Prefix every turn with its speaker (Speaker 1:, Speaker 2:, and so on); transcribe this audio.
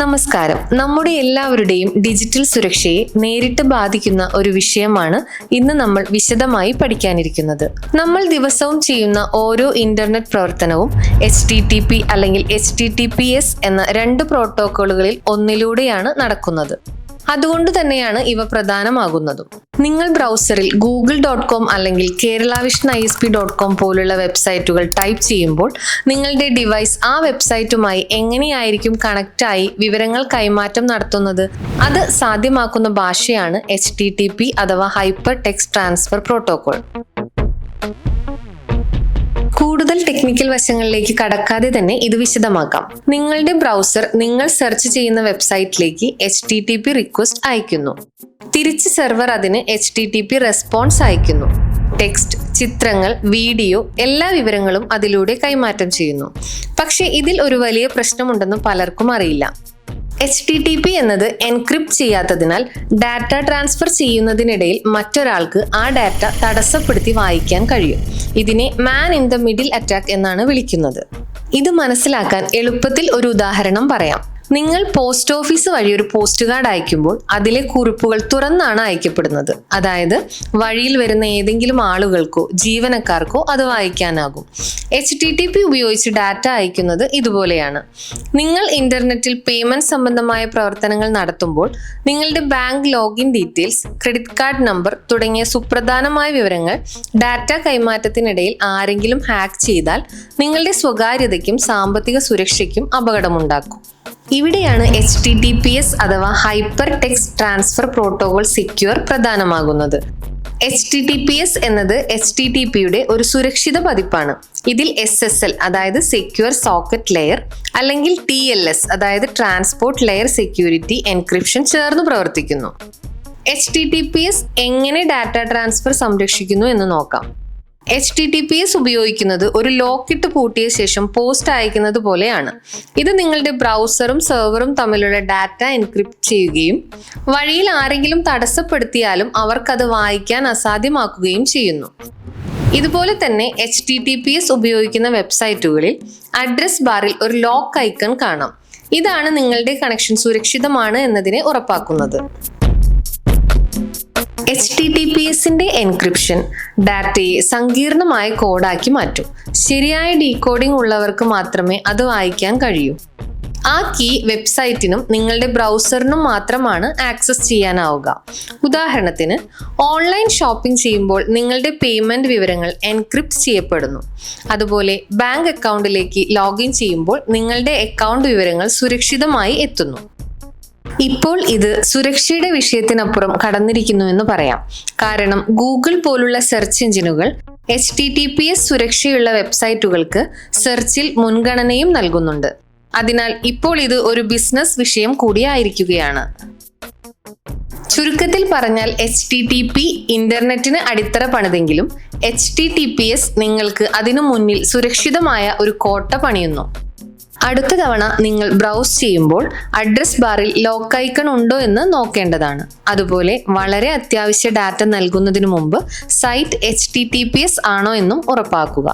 Speaker 1: നമസ്കാരം. നമ്മുടെ എല്ലാവരുടെയും ഡിജിറ്റൽ സുരക്ഷയെ നേരിട്ട് ബാധിക്കുന്ന ഒരു വിഷയമാണ് ഇന്ന് നമ്മൾ വിശദമായി പഠിക്കാനിരിക്കുന്നത്. നമ്മൾ ദിവസവും ചെയ്യുന്ന ഓരോ ഇന്റർനെറ്റ് പ്രവർത്തനവും എച്ച് ടി ടി പി അല്ലെങ്കിൽ H T T P S എന്ന രണ്ട് പ്രോട്ടോക്കോളുകളിൽ ഒന്നിലൂടെയാണ് നടക്കുന്നത്. അതുകൊണ്ട് തന്നെയാണ് ഇവ പ്രധാനമാകുന്നതും. നിങ്ങൾ ബ്രൗസറിൽ ഗൂഗിൾ ഡോട്ട് കോം അല്ലെങ്കിൽ Kerala I S P dot com പോലുള്ള വെബ്സൈറ്റുകൾ ടൈപ്പ് ചെയ്യുമ്പോൾ നിങ്ങളുടെ ഡിവൈസ് ആ വെബ്സൈറ്റുമായി എങ്ങനെയായിരിക്കും കണക്റ്റ് ആയി വിവരങ്ങൾ കൈമാറ്റം നടത്തുന്നത്? അത് സാധ്യമാക്കുന്ന ഭാഷയാണ് എച്ച് അഥവാ ഹൈപ്പർ ടെക്സ്റ്റ് ട്രാൻസ്ഫർ പ്രോട്ടോകോൾ കൂടുതൽ ടെക്നിക്കൽ വശങ്ങളിലേക്ക് കടക്കാതെ തന്നെ ഇത് വിശദമാക്കാം. നിങ്ങളുടെ ബ്രൗസർ നിങ്ങൾ സെർച്ച് ചെയ്യുന്ന വെബ്സൈറ്റിലേക്ക് H T T P request അയക്കുന്നു തിരിച്ച് സെർവർ അതിന് H T T P response അയക്കുന്നു ടെക്സ്റ്റ് ചിത്രങ്ങൾ വീഡിയോ എല്ലാ വിവരങ്ങളും അതിലൂടെ കൈമാറ്റം ചെയ്യുന്നു. പക്ഷേ ഇതിൽ ഒരു വലിയ പ്രശ്നമുണ്ടെന്ന് പലർക്കും അറിയില്ല. എച്ച് ടി ടി പി എന്നത് എൻക്രിപ്റ്റ് ചെയ്യാത്തതിനാൽ ഡാറ്റ ട്രാൻസ്ഫർ ചെയ്യുന്നതിനിടയിൽ മറ്റൊരാൾക്ക് ആ ഡാറ്റ തടസ്സപ്പെടുത്തി വായിക്കാൻ കഴിയും. ഇതിനെ man in the middle attack എന്നാണ് വിളിക്കുന്നത്. ഇത് മനസ്സിലാക്കാൻ എളുപ്പത്തിൽ ഒരു ഉദാഹരണം പറയാം. നിങ്ങൾ പോസ്റ്റ് ഓഫീസ് വഴി ഒരു പോസ്റ്റ് കാർഡ് അയക്കുമ്പോൾ അതിലെ കുറിപ്പുകൾ തുറന്നാണ് അയക്കപ്പെടുന്നത്. അതായത് വഴിയിൽ വരുന്ന ഏതെങ്കിലും ആളുകൾക്കോ ജീവനക്കാർക്കോ അത് വായിക്കാനാകും. എച്ച് ടി ടി പി ഉപയോഗിച്ച് ഡാറ്റ അയക്കുന്നത് ഇതുപോലെയാണ്. നിങ്ങൾ ഇന്റർനെറ്റിൽ പേയ്മെന്റ് സംബന്ധമായ പ്രവർത്തനങ്ങൾ നടത്തുമ്പോൾ നിങ്ങളുടെ bank login details credit card number തുടങ്ങിയ സുപ്രധാനമായ വിവരങ്ങൾ ഡാറ്റ കൈമാറ്റത്തിനിടയിൽ ആരെങ്കിലും ഹാക്ക് ചെയ്താൽ നിങ്ങളുടെ സ്വകാര്യതയ്ക്കും സാമ്പത്തിക സുരക്ഷയ്ക്കും അപകടമുണ്ടാക്കും. ഇവിടെയാണ് H T T P S അഥവാ hyper text transfer protocol secure പ്രധാനമാകുന്നത്. H T T P S എന്നത് എച്ച് ടി ടി പിയുടെ ഒരു സുരക്ഷിത പതിപ്പാണ്. ഇതിൽ എസ് എസ് എൽ അതായത് സെക്യൂർ സോക്കറ്റ് ലെയർ അല്ലെങ്കിൽ ടി എൽ എസ് അതായത് ട്രാൻസ്പോർട്ട് ലെയർ സെക്യൂരിറ്റി എൻക്രിപ്ഷൻ ചേർന്ന് പ്രവർത്തിക്കുന്നു. H T T P S എങ്ങനെ ഡാറ്റ ട്രാൻസ്ഫർ സംരക്ഷിക്കുന്നു എന്ന് നോക്കാം. H T T P S ഉപയോഗിക്കുന്നത് ഒരു ലോക്കിട്ട് പൂട്ടിയ ശേഷം പോസ്റ്റ് അയക്കുന്നത് പോലെയാണ്. ഇത് നിങ്ങളുടെ ബ്രൗസറും സെർവറും തമ്മിലുള്ള ഡാറ്റ എൻക്രിപ്റ്റ് ചെയ്യുകയും വഴിയിൽ ആരെങ്കിലും തടസ്സപ്പെടുത്തിയാലും അവർക്കത് വായിക്കാൻ അസാധ്യമാക്കുകയും ചെയ്യുന്നു. ഇതുപോലെ തന്നെ H T T P S ഉപയോഗിക്കുന്ന വെബ്സൈറ്റുകളിൽ അഡ്രസ് ബാറിൽ ഒരു ലോക്ക് ഐക്കൺ കാണാം. ഇതാണ് നിങ്ങളുടെ കണക്ഷൻ സുരക്ഷിതമാണ് എന്നതിനെ ഉറപ്പാക്കുന്നത്. എച്ച് ടി ടി പി എസിന്റെ എൻക്രിപ്ഷൻ ഡാറ്റയെ സങ്കീർണമായ കോഡാക്കി മാറ്റും. ശരിയായ ഡീകോഡിംഗ് ഉള്ളവർക്ക് മാത്രമേ അത് വായിക്കാൻ കഴിയൂ. ആ കീ വെബ്സൈറ്റിനും നിങ്ങളുടെ ബ്രൗസറിനും മാത്രമാണ് ആക്സസ് ചെയ്യാനാവുക. ഉദാഹരണത്തിന് ഓൺലൈൻ ഷോപ്പിംഗ് ചെയ്യുമ്പോൾ നിങ്ങളുടെ പേയ്മെന്റ് വിവരങ്ങൾ എൻക്രിപ്റ്റ് ചെയ്യപ്പെടുന്നു. അതുപോലെ ബാങ്ക് അക്കൗണ്ടിലേക്ക് ലോഗിൻ ചെയ്യുമ്പോൾ നിങ്ങളുടെ അക്കൗണ്ട് വിവരങ്ങൾ സുരക്ഷിതമായി എത്തുന്നു. ഇപ്പോൾ ഇത് സുരക്ഷയുടെ വിഷയത്തിനപ്പുറം കടന്നിരിക്കുന്നു എന്ന് പറയാം. കാരണം ഗൂഗിൾ പോലുള്ള സെർച്ച് എഞ്ചിനുകൾ H T T P S സുരക്ഷയുള്ള വെബ്സൈറ്റുകൾക്ക് സെർച്ചിൽ മുൻഗണനയും നൽകുന്നുണ്ട്. അതിനാൽ ഇപ്പോൾ ഇത് ഒരു ബിസിനസ് വിഷയം കൂടിയായിരിക്കുകയാണ്. ചുരുക്കത്തിൽ പറഞ്ഞാൽ എച്ച് ടി ടി പി ഇന്റർനെറ്റിന് അടിത്തറ പണിതെങ്കിലും H T T P S നിങ്ങൾക്ക് അതിനു മുന്നിൽ സുരക്ഷിതമായ ഒരു കോട്ട പണിയുന്നു. അടുത്ത തവണ നിങ്ങൾ ബ്രൗസ് ചെയ്യുമ്പോൾ അഡ്രസ് ബാറിൽ ലോക്ക് ഐക്കൺ ഉണ്ടോ എന്ന് നോക്കേണ്ടതാണ്. അതുപോലെ വളരെ അത്യാവശ്യ ഡാറ്റ നൽകുന്നതിനു മുമ്പ് site H T T P S ആണോ എന്നും ഉറപ്പാക്കുക.